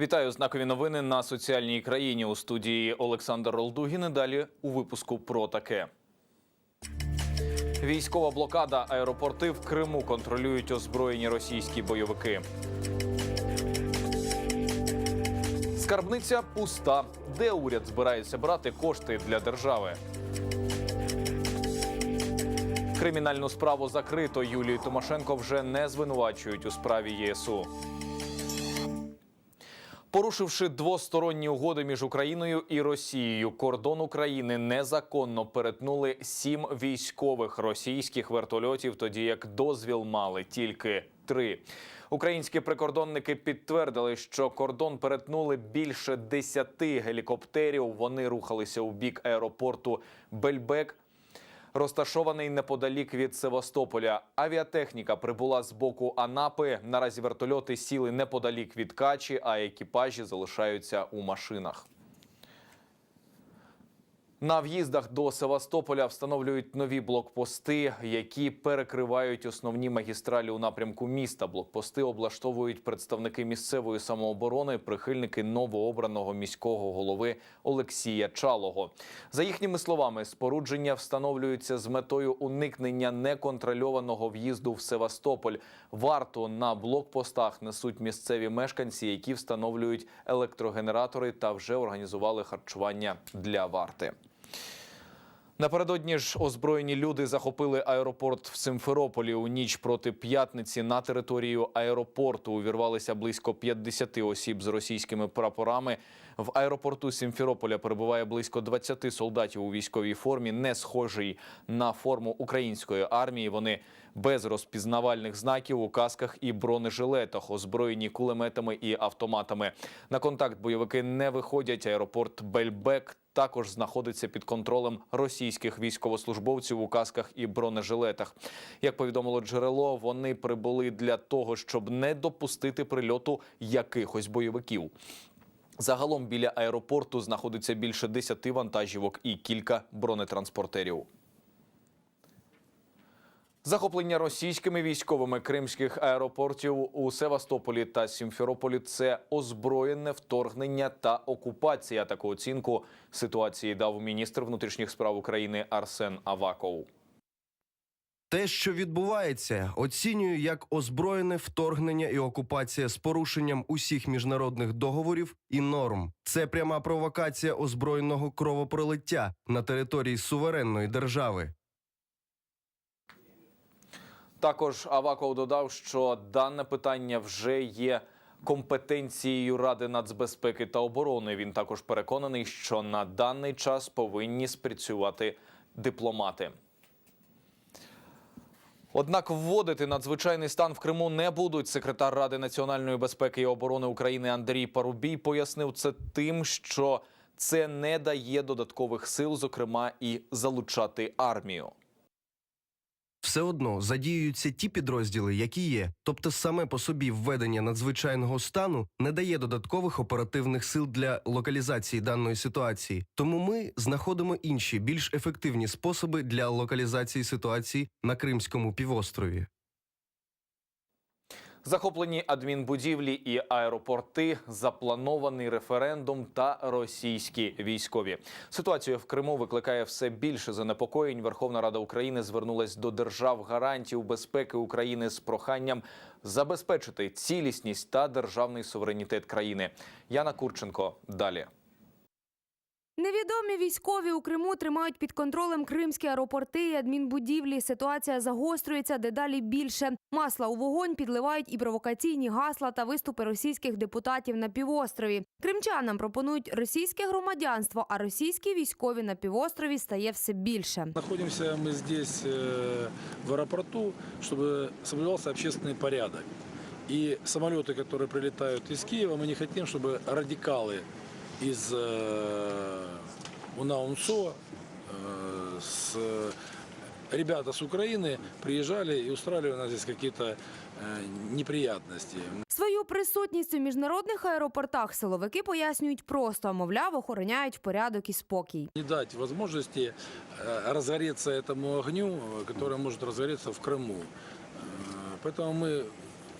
Вітаю знакові новини на соціальній країні у студії Олександр Ролдугін. І Далі у випуску про таке. Військова блокада аеропорти в Криму контролюють озброєні російські бойовики. Скарбниця пуста. Де уряд збирається брати кошти для держави? Кримінальну справу закрито. Юлію Тимошенко вже не звинувачують у справі ЄСУ. Порушивши двосторонні угоди між Україною і Росією, кордон України незаконно перетнули сім військових російських вертольотів, тоді як дозвіл мали тільки три. Українські прикордонники підтвердили, що кордон перетнули більше десяти гелікоптерів. Вони рухалися у бік аеропорту Бельбек розташований неподалік від Севастополя. Авіатехніка прибула з боку Анапи. Наразі вертольоти сіли неподалік від Качі, а екіпажі залишаються у машинах. На в'їздах до Севастополя встановлюють нові блокпости, які перекривають основні магістралі у напрямку міста. Блокпости облаштовують представники місцевої самооборони, прихильники новообраного міського голови Олексія Чалого. За їхніми словами, спорудження встановлюються з метою уникнення неконтрольованого в'їзду в Севастополь. Варту на блокпостах несуть місцеві мешканці, які встановлюють електрогенератори та вже організували харчування для варти. Напередодні ж озброєні люди захопили аеропорт в Симферополі. У ніч проти п'ятниці на територію аеропорту увірвалися близько 50 осіб з російськими прапорами. В аеропорту Сімферополя перебуває близько 20 солдатів у військовій формі, не схожій на форму української армії. Вони без розпізнавальних знаків у касках і бронежилетах, озброєні кулеметами і автоматами. На контакт бойовики не виходять. Аеропорт Бельбек також знаходиться під контролем російських військовослужбовців у касках і бронежилетах. Як повідомило джерело, вони прибули для того, щоб не допустити прильоту якихось бойовиків. Загалом біля аеропорту знаходиться більше 10 вантажівок і кілька бронетранспортерів. Захоплення російськими військовими кримських аеропортів у Севастополі та Сімферополі це озброєне вторгнення та окупація. Таку оцінку ситуації дав міністр внутрішніх справ України Арсен Аваков. Те, що відбувається, оцінюю як озброєне вторгнення і окупація з порушенням усіх міжнародних договорів і норм. Це пряма провокація озброєного кровопролиття на території суверенної держави. Також Аваков додав, що дане питання вже є компетенцією Ради нацбезпеки та оборони. Він також переконаний, що на даний час повинні спрацювати дипломати. Однак вводити надзвичайний стан в Криму не будуть. Секретар Ради національної безпеки і оборони України Андрій Парубій пояснив це тим, що це не дає додаткових сил, зокрема і залучати армію. Все одно задіюються ті підрозділи, які є. Тобто, саме по собі введення надзвичайного стану не дає додаткових оперативних сил для локалізації даної ситуації. Тому ми знаходимо інші більш ефективні способи для локалізації ситуації на Кримському півострові. Захоплені адмінбудівлі і аеропорти, запланований референдум та російські військові. Ситуація в Криму викликає все більше занепокоєнь. Верховна Рада України звернулась до держав гарантів безпеки України з проханням забезпечити цілісність та державний суверенітет країни. Яна Курченко далі. Невідомі військові у Криму тримають під контролем кримські аеропорти і адмінбудівлі. Ситуація загострюється дедалі більше. Масла у вогонь підливають і провокаційні гасла та виступи російських депутатів на півострові. Кримчанам пропонують російське громадянство, а російські військові на півострові стає все більше. Находимся мы здесь э, в аэропорту, чтобы соблюдался общественный порядок. И самолеты, которые прилетают из Киева, мы не хотим, чтобы радикалы из э, УНАУНСО, э, с, ребята с Украины приезжали и устраивали у нас здесь какие-то э, неприятности. Свою присутність у міжнародних аеропортах силовики пояснюють просто, мовляв, охороняють порядок і спокій. Не дать возможности э, разгореться этому огню, э, который может разгореться в Крыму. Э, Поэтому мы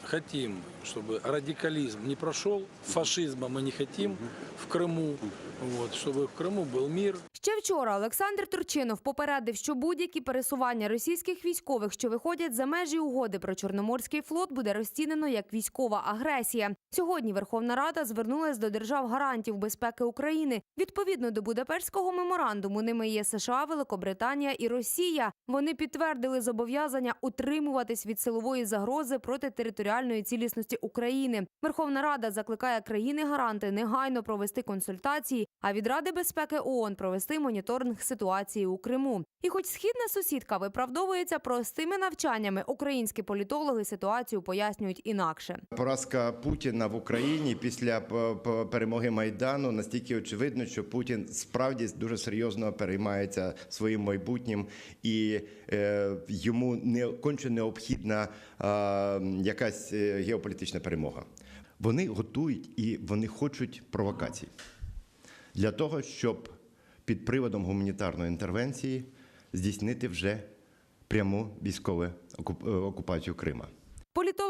хотим, чтобы радикализм не прошел, фашизма мы не хотим в Крыму, вот, чтобы в Крыму был мир, Ще вчора Олександр Турчинов попередив, що будь-які пересування російських військових, що виходять за межі угоди про Чорноморський флот, буде розцінено як військова агресія. Сьогодні Верховна Рада звернулась до держав гарантів безпеки України. Відповідно до Будапештського меморандуму, ними є США, Великобританія і Росія. Вони підтвердили зобов'язання утримуватись від силової загрози проти територіальної цілісності України. Верховна Рада закликає країни-гаранти негайно провести консультації, а від Ради безпеки ООН провести моніторинг ситуації у Криму. І хоч східна сусідка виправдовується простими навчаннями, українські політологи ситуацію пояснюють інакше. Поразка Путіна в Україні після п- перемоги Майдану настільки очевидно, що Путін справді дуже серйозно переймається своїм майбутнім, і е, йому не конче необхідна е, якась е, геополітична перемога. Вони готують і вони хочуть провокацій для того, щоб під приводом гуманітарної інтервенції здійснити вже пряму військову е, окупацію Крима.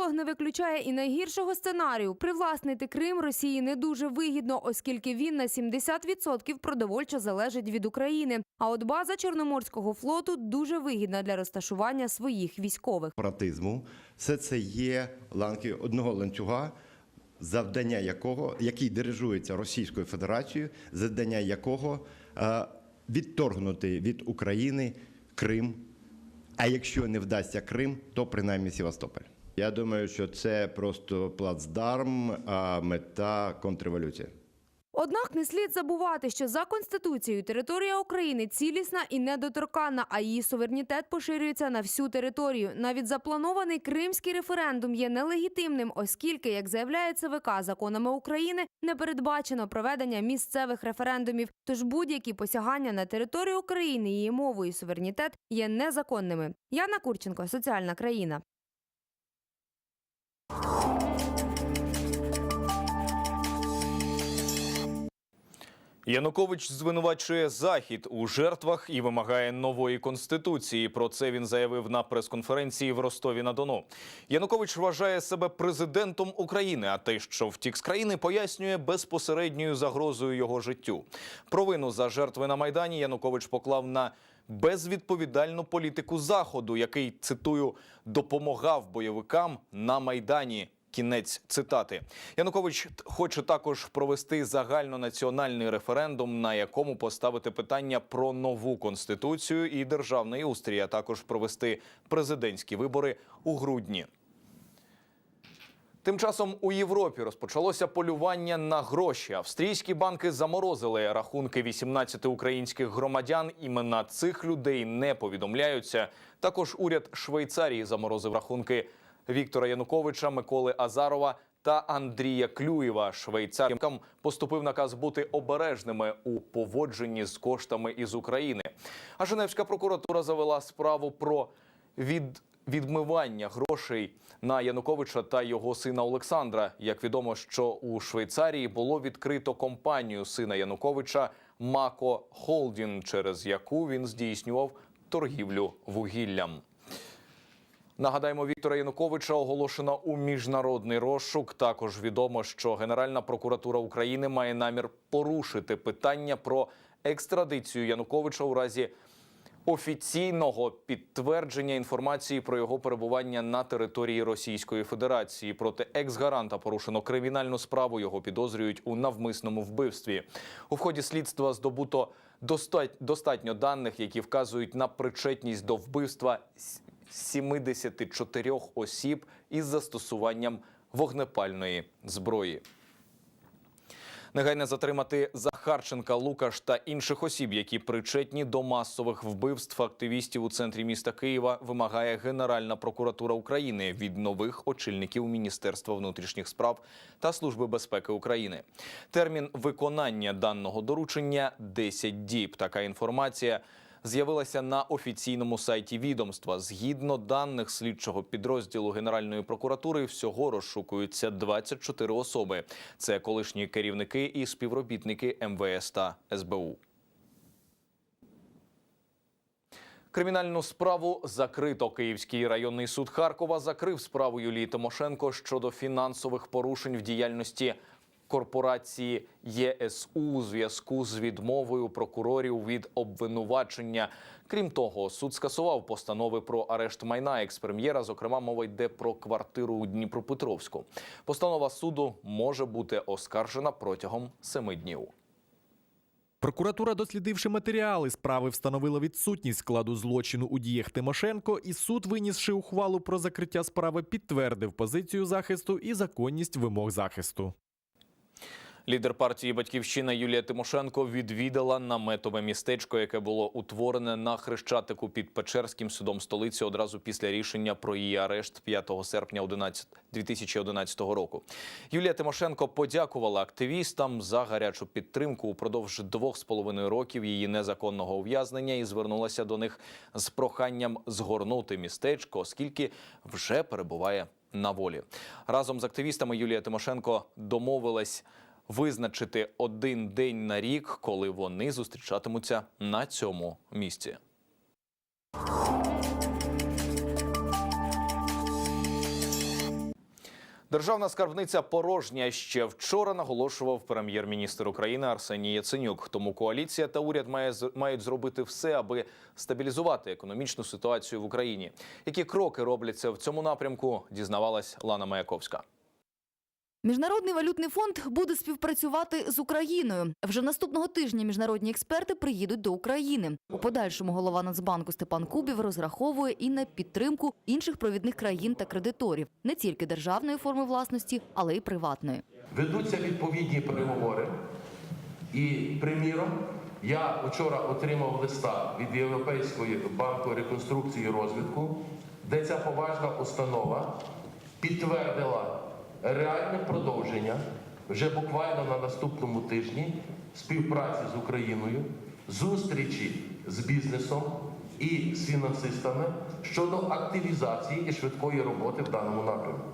Політолог не виключає і найгіршого сценарію. Привласнити Крим Росії не дуже вигідно, оскільки він на 70% продовольчо залежить від України. А от база Чорноморського флоту дуже вигідна для розташування своїх військових. сепаратизму. Все це є ланки одного ланцюга, завдання якого, який дирижується Російською Федерацією, завдання якого е, відторгнути від України Крим. А якщо не вдасться Крим, то принаймні Севастополь. Я думаю, що це просто плацдарм, а мета контрреволюція. Однак не слід забувати, що за конституцією територія України цілісна і недоторканна, а її суверенітет поширюється на всю територію. Навіть запланований кримський референдум є нелегітимним, оскільки, як заявляє ЦВК, законами України не передбачено проведення місцевих референдумів. Тож будь-які посягання на територію України, її мову і суверенітет є незаконними. Яна Курченко, соціальна країна. Янукович звинувачує захід у жертвах і вимагає нової конституції. Про це він заявив на прес-конференції в Ростові на Дону. Янукович вважає себе президентом України, а те, що втік з країни, пояснює безпосередньою загрозою його життю. Провину за жертви на майдані Янукович поклав на безвідповідальну політику заходу, який цитую допомагав бойовикам на майдані. Кінець цитати Янукович хоче також провести загальнонаціональний референдум, на якому поставити питання про нову конституцію і державний устрій, а також провести президентські вибори у грудні. Тим часом у Європі розпочалося полювання на гроші. Австрійські банки заморозили рахунки 18 українських громадян. Імена цих людей не повідомляються. Також уряд Швейцарії заморозив рахунки Віктора Януковича, Миколи Азарова та Андрія Клюєва. Швейцаркам поступив наказ бути обережними у поводженні з коштами із України. А Женевська прокуратура завела справу про від відмивання грошей на Януковича та його сина Олександра. Як відомо, що у Швейцарії було відкрито компанію сина Януковича Мако Холдін, через яку він здійснював торгівлю вугіллям. Нагадаємо, Віктора Януковича оголошено у міжнародний розшук. Також відомо, що Генеральна прокуратура України має намір порушити питання про екстрадицію Януковича у разі офіційного підтвердження інформації про його перебування на території Російської Федерації. Проти екс-гаранта порушено кримінальну справу. Його підозрюють у навмисному вбивстві. У вході слідства здобуто достатньо даних, які вказують на причетність до вбивства с- 74 осіб із застосуванням вогнепальної зброї. Негайно затримати Захарченка, Лукаш та інших осіб, які причетні до масових вбивств активістів у центрі міста Києва, вимагає Генеральна прокуратура України від нових очільників Міністерства внутрішніх справ та Служби безпеки України. Термін виконання даного доручення 10 діб. Така інформація з'явилася на офіційному сайті відомства. Згідно даних слідчого підрозділу Генеральної прокуратури, всього розшукуються 24 особи. Це колишні керівники і співробітники МВС та СБУ. Кримінальну справу закрито. Київський районний суд Харкова закрив справу Юлії Тимошенко щодо фінансових порушень в діяльності корпорації ЄСУ у зв'язку з відмовою прокурорів від обвинувачення. Крім того, суд скасував постанови про арешт майна експрем'єра. Зокрема, мова йде про квартиру у Дніпропетровську. Постанова суду може бути оскаржена протягом семи днів. Прокуратура, дослідивши матеріали справи, встановила відсутність складу злочину у діях Тимошенко, і суд, винісши ухвалу про закриття справи, підтвердив позицію захисту і законність вимог захисту. Лідер партії Батьківщина Юлія Тимошенко відвідала наметове містечко, яке було утворене на хрещатику під Печерським судом столиці одразу після рішення про її арешт 5 серпня 11 2011 року. Юлія Тимошенко подякувала активістам за гарячу підтримку упродовж двох з половиною років її незаконного ув'язнення і звернулася до них з проханням згорнути містечко, оскільки вже перебуває на волі. Разом з активістами Юлія Тимошенко домовилась визначити один день на рік, коли вони зустрічатимуться на цьому місці. Державна скарбниця порожня ще вчора наголошував прем'єр-міністр України Арсеній Яценюк. Тому коаліція та уряд має мають зробити все, аби стабілізувати економічну ситуацію в Україні. Які кроки робляться в цьому напрямку? Дізнавалась Лана Маяковська. Міжнародний валютний фонд буде співпрацювати з Україною. Вже наступного тижня міжнародні експерти приїдуть до України. У подальшому голова Нацбанку Степан Кубів розраховує і на підтримку інших провідних країн та кредиторів, не тільки державної форми власності, але й приватної. Ведуться відповідні переговори. І, приміром, я вчора отримав листа від Європейської банку реконструкції і розвитку, де ця поважна установа підтвердила реальне продовження вже буквально на наступному тижні співпраці з Україною, зустрічі з бізнесом і з фінансистами щодо активізації і швидкої роботи в даному напрямку.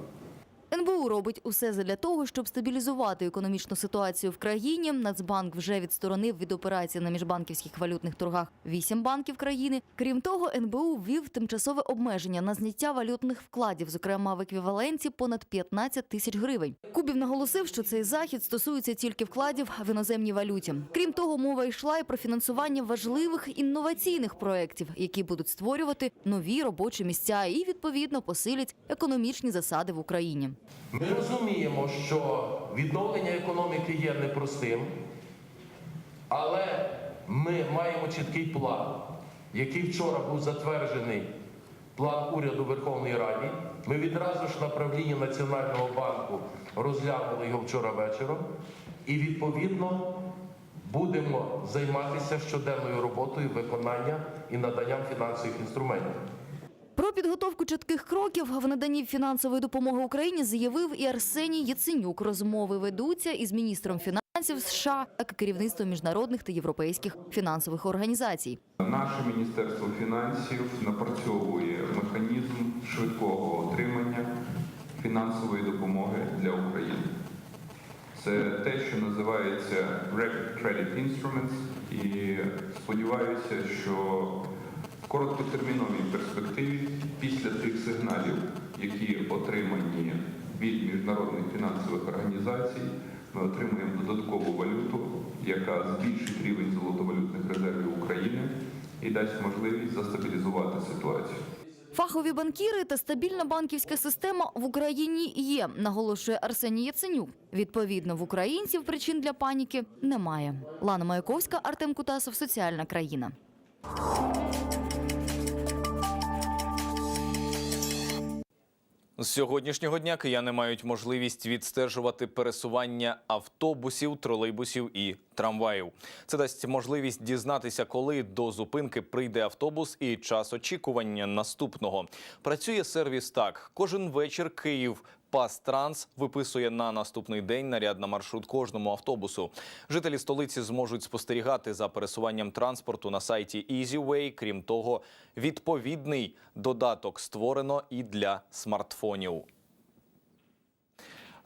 НБУ робить усе задля того, щоб стабілізувати економічну ситуацію в країні. Нацбанк вже відсторонив від операцій на міжбанківських валютних торгах вісім банків країни. Крім того, НБУ ввів тимчасове обмеження на зняття валютних вкладів, зокрема в еквіваленті понад 15 тисяч гривень. Кубів наголосив, що цей захід стосується тільки вкладів в іноземній валюті. Крім того, мова йшла і про фінансування важливих інноваційних проєктів, які будуть створювати нові робочі місця і відповідно посилять економічні засади в Україні. Ми розуміємо, що відновлення економіки є непростим, але ми маємо чіткий план, який вчора був затверджений план уряду Верховної Раді. Ми відразу ж на правлінні Національного банку розглянули його вчора вечором і відповідно будемо займатися щоденною роботою виконання і наданням фінансових інструментів. Про підготовку чітких кроків в наданні фінансової допомоги Україні заявив і Арсеній Яценюк. Розмови ведуться із міністром фінансів США та керівництвом міжнародних та європейських фінансових організацій. Наше міністерство фінансів напрацьовує механізм швидкого отримання фінансової допомоги для України. Це те, що називається Rapid Credit Instruments, і сподіваюся, що короткотерміновій перспективі після тих сигналів, які отримані від міжнародних фінансових організацій, ми отримуємо додаткову валюту, яка збільшить рівень золотовалютних резервів України і дасть можливість застабілізувати ситуацію. Фахові банкіри та стабільна банківська система в Україні є, наголошує Арсеній Яценюк. Відповідно, в українців причин для паніки немає. Лана Маяковська, Артем Кутасов, соціальна країна. З сьогоднішнього дня кияни мають можливість відстежувати пересування автобусів, тролейбусів і трамваїв. Це дасть можливість дізнатися, коли до зупинки прийде автобус і час очікування наступного. Працює сервіс так: кожен вечір Київ. Пастранс виписує на наступний день наряд на маршрут кожному автобусу. Жителі столиці зможуть спостерігати за пересуванням транспорту на сайті EasyWay. Крім того, відповідний додаток створено і для смартфонів.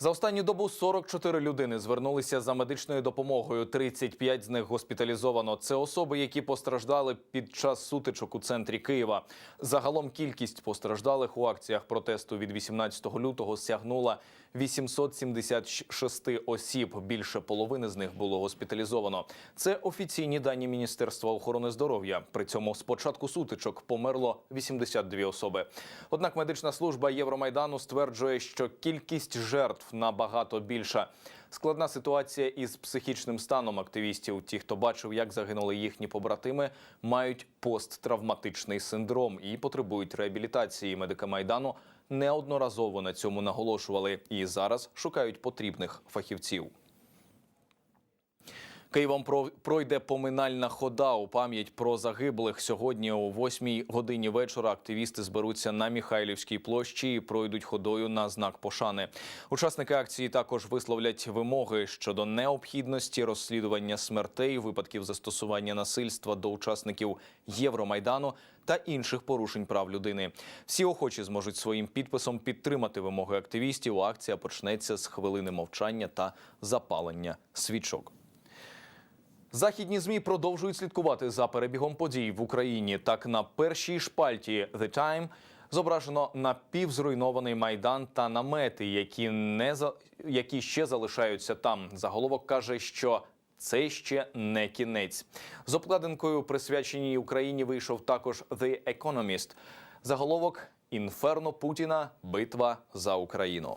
За останню добу 44 людини звернулися за медичною допомогою. 35 з них госпіталізовано. Це особи, які постраждали під час сутичок у центрі Києва. Загалом кількість постраждалих у акціях протесту від 18 лютого сягнула 876 осіб. Більше половини з них було госпіталізовано. Це офіційні дані Міністерства охорони здоров'я. При цьому з початку сутичок померло 82 особи. Однак медична служба Євромайдану стверджує, що кількість жертв набагато більша. Складна ситуація із психічним станом активістів. Ті, хто бачив, як загинули їхні побратими, мають посттравматичний синдром і потребують реабілітації. Медики майдану неодноразово на цьому наголошували і зараз шукають потрібних фахівців. Києвом про- пройде поминальна хода у пам'ять про загиблих. Сьогодні о 8 годині вечора активісти зберуться на Міхайлівській площі і пройдуть ходою на знак пошани. Учасники акції також висловлять вимоги щодо необхідності розслідування смертей, випадків застосування насильства до учасників Євромайдану та інших порушень прав людини. Всі охочі зможуть своїм підписом підтримати вимоги активістів. Акція почнеться з хвилини мовчання та запалення свічок. Західні змі продовжують слідкувати за перебігом подій в Україні. Так на першій шпальті The Time зображено напівзруйнований майдан та намети, які не за які ще залишаються там. Заголовок каже, що це ще не кінець. З обкладинкою, присвяченій Україні, вийшов також The Economist. Заголовок Інферно Путіна. Битва за Україну.